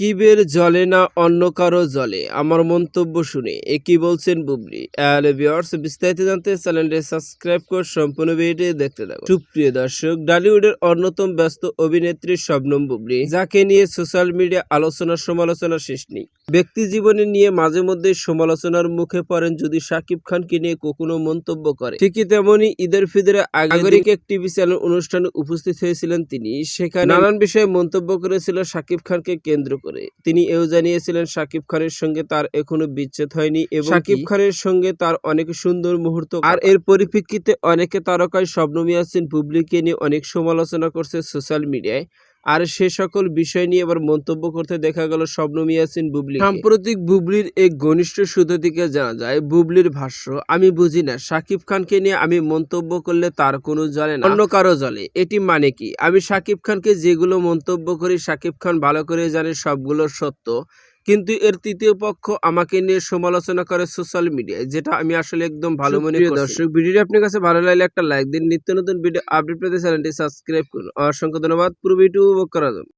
সাকিবের জলে না অন্য কারও জলে? আমার মন্তব্য শুনে এ কি বলছেন বুবলি। হ্যালো বিস্তারিত জানতে চ্যানেলটি সাবস্ক্রাইব করে সম্পূর্ণ ভিডিওটি দেখতে থাকুন। সুপ্রিয় দর্শক, ডালিউডের অন্যতম ব্যস্ত অভিনেত্রী শবনম বুবলি, যাকে নিয়ে সোশ্যাল মিডিয়া আলোচনা সমালোচনা শেষ নেই। ব্যক্তি জীবনে নিয়ে মাঝে মধ্যে সমালোচনার মুখে পড়েন যদি শাকিব খানকে নিয়ে কখনো মন্তব্য করে। ঠিকই তেমনি ঈদের ফিদরে আগরিক এক টিভি চ্যানেল অনুষ্ঠানে উপস্থিত হয়েছিলেন তিনি। সেখানে নানান বিষয়ে মন্তব্য করেছিল শাকিব খানকে কেন্দ্র করে। তিনি এও জানিয়েছিলেন শাকিব খানের সঙ্গে তার এখনও বিচ্ছেদ হয়নি এবং শাকিব খানের সঙ্গে তার অনেক সুন্দর মুহূর্ত আর এর পরিপ্রেক্ষিতে অনেকে তারকায় স্বপ্ন মিয়াসিন পুবলিকে নিয়ে অনেক সমালোচনা করছে সোশ্যাল মিডিয়ায়। আর সে সকল বিষয় নিয়ে এবার মন্তব্য করতে দেখা গেল স্বপ্ন মিয়াসিন বুবলি সাম্প্রতিক বুবলির এক ঘনিষ্ঠ সূত্র থেকে জানা যায়, বুবলির ভাষ্য, আমি বুঝি না, সাকিব খানকে নিয়ে আমি মন্তব্য করলে তার কোনো জলে না। অন্য কারও জলে। এটি মানে কি? আমি সাকিব খানকে যেগুলো মন্তব্য করি, সাকিব খান ভালো করে জানে সবগুলো সত্য। কিন্তু এর তৃতীয় পক্ষ আমাকে নিয়ে সমালোচনা করে সোশ্যাল মিডিয়ায় যেটা আমি আসলে একদম ভালো মনে করি দর্শক ভিডিওটি আপনার কাছে ভালো লাগলে একটা লাইক দিন। নিত্য নতুন ভিডিও আপডেট পেতে চ্যানেলটি সাবস্ক্রাইব করুন। অসংখ্য ধন্যবাদ। পুরো ভিডিও উপভোগ করার জন্য।